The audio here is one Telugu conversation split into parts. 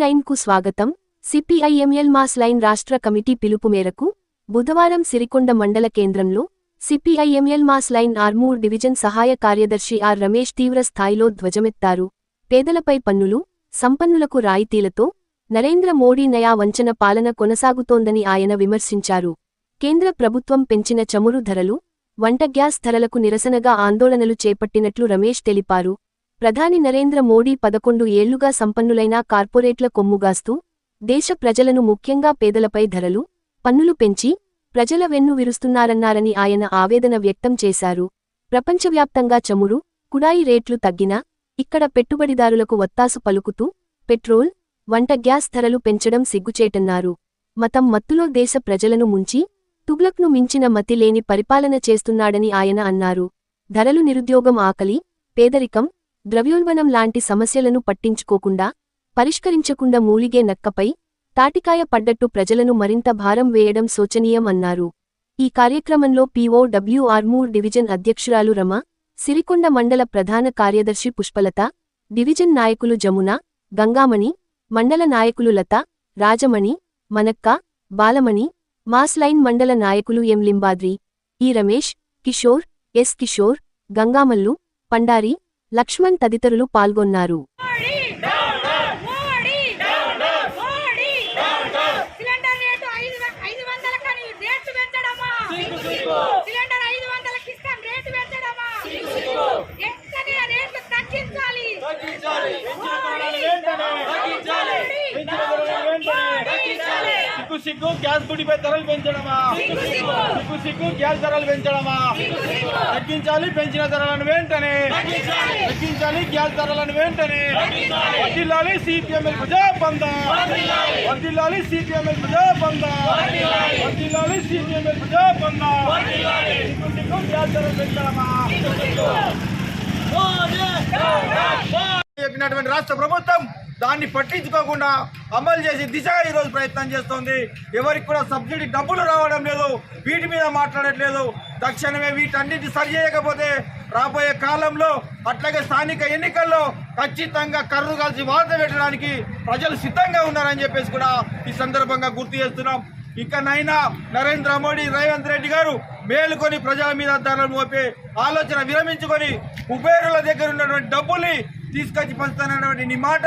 నైన్కు స్వాగతం. సిపిఐఎంఎల్ మాస్ లైన్ రాష్ట్ర కమిటీ పిలుపు మేరకు బుధవారం సిరికొండ మండల కేంద్రంలో CPIML mass line Armoor division సహాయ కార్యదర్శి ఆర్ రమేష్ తీవ్ర స్థాయిలో ధ్వజమెత్తారు. పేదలపై పన్నులు సంపన్నులకు రాయితీలతో నరేంద్ర మోడీ నయా వంచన పాలన కొనసాగుతోందని ఆయన విమర్శించారు. కేంద్ర ప్రభుత్వం పెంచిన చమురు ధరలు వంట గ్యాస్ ధరలకు నిరసనగా ఆందోళనలు చేపట్టినట్లు రమేష్ తెలిపారు. ప్రధాని నరేంద్ర మోడీ పదకొండు ఏళ్ళుగా సంపన్నులైన కార్పొరేట్ల కొమ్ముగాస్తూ దేశ ప్రజలను ముఖ్యంగా పేదలపై ధరలు పన్నులు పెంచి ప్రజల వెన్ను విరుస్తున్నారన్నారని ఆయన ఆవేదన వ్యక్తం చేశారు. ప్రపంచవ్యాప్తంగా చమురు కుడాయి రేట్లు తగ్గినా ఇక్కడ పెట్టుబడిదారులకు వత్తాసు పలుకుతూ పెట్రోల్ వంట గ్యాస్ ధరలు పెంచడం సిగ్గుచేటన్నారు. మతం మత్తులో దేశ ప్రజలను ముంచి తుగ్లక్ను మించిన మతి లేని పరిపాలన చేస్తున్నాడని ఆయన అన్నారు. ధరలు నిరుద్యోగం ఆకలి పేదరికం ద్రవ్యోల్బణం లాంటి సమస్యలను పట్టించుకోకుండా పరిష్కరించకుండా మూలిగే నక్కపై తాటికాయ పడ్డట్టు ప్రజలను మరింత భారం వేయడం శోచనీయం అన్నారు. ఈ కార్యక్రమంలో పీఓడబ్ల్యూ ఆర్మూర్ డివిజన్ అధ్యక్షురాలు రమ సిరికొండ మండల ప్రధాన కార్యదర్శి పుష్పలత డివిజన్ నాయకులు జమున గంగామణి మండల నాయకులు లత రాజమణి మనక్క బాలమణి మాస్ లైన్ మండల నాయకులు M Limbadri E Ramesh Kishore S Kishore Gangamallu Pandari Laxman తదితరులు పాల్గొన్నారు. మోడీ సిగ్గు సిగ్గు గ్యాస్ గుడిపై ధరలు పెంచడమా? సిగ్గు సిగ్గు గ్యాస్ ధరలు పెంచడమా? తగ్గించాలి పెంచిన ధరలను వెంటనే. తగ్గించాలి. గ్యాస్ ధరలను వెంటనే. వడ్డిల్లాలి సిపిఎంఎల్ ప్రజా బంధం వడ్డిల్లాలి సిపిఎంఎల్ ప్రజా బంధం వడ్డిల్లాలి సిపిఎంఎల్ ప్రజా బంధం సిగ్గు సిగ్గు గ్యాస్ ధరలు పెంచడమా? చెప్పినటువంటి రాష్ట్ర ప్రభుత్వం దాన్ని పట్టించుకోకుండా అమలు చేసి దిశగా ఈరోజు ప్రయత్నం చేస్తోంది. ఎవరికి కూడా సబ్సిడీ డబ్బులు రావడం లేదు వీటి మీద మాట్లాడట్లేదు. తక్షణమే వీటన్నిటి సరి చేయకపోతే రాబోయే కాలంలో అట్లాగే స్థానిక ఎన్నికల్లో ఖచ్చితంగా కర్రు కలిసి వార్త పెట్టడానికి ప్రజలు సిద్ధంగా ఉన్నారని చెప్పేసి కూడా ఈ సందర్భంగా గుర్తు చేస్తున్నాం. ఇకనైనా నరేంద్ర మోడీ రేవంత్ రెడ్డి గారు మేలుకొని ప్రజల మీద ధరలు మోపే ఆలోచన విరమించుకొని కుబేరుల దగ్గర ఉన్నటువంటి డబ్బుల్ని తీసుకొచ్చి పంచుతానటువంటి నీ మాట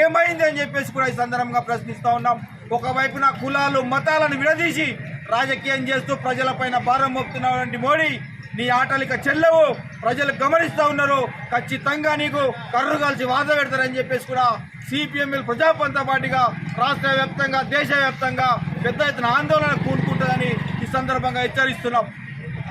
ఏమైంది అని చెప్పేసి కూడా ఈ సందర్భంగా ప్రశ్నిస్తూ ఉన్నాం. ఒకవైపున కులాలు మతాలను విడదీసి రాజకీయం చేస్తూ ప్రజలపైన భారం మోపుతున్నటువంటి మోడీ నీ ఆటలిక చెల్లవు. ప్రజలు గమనిస్తూ ఉన్నారు. ఖచ్చితంగా నీకు కర్రు కలిసి వాద పెడతారని చెప్పేసి కూడా సిపిఎంఎల్ ప్రజాపంత పార్టీగా రాష్ట్ర వ్యాప్తంగా దేశవ్యాప్తంగా పెద్ద ఎత్తున ఆందోళన కూడుకుంటుందని ఈ సందర్భంగా హెచ్చరిస్తున్నాం.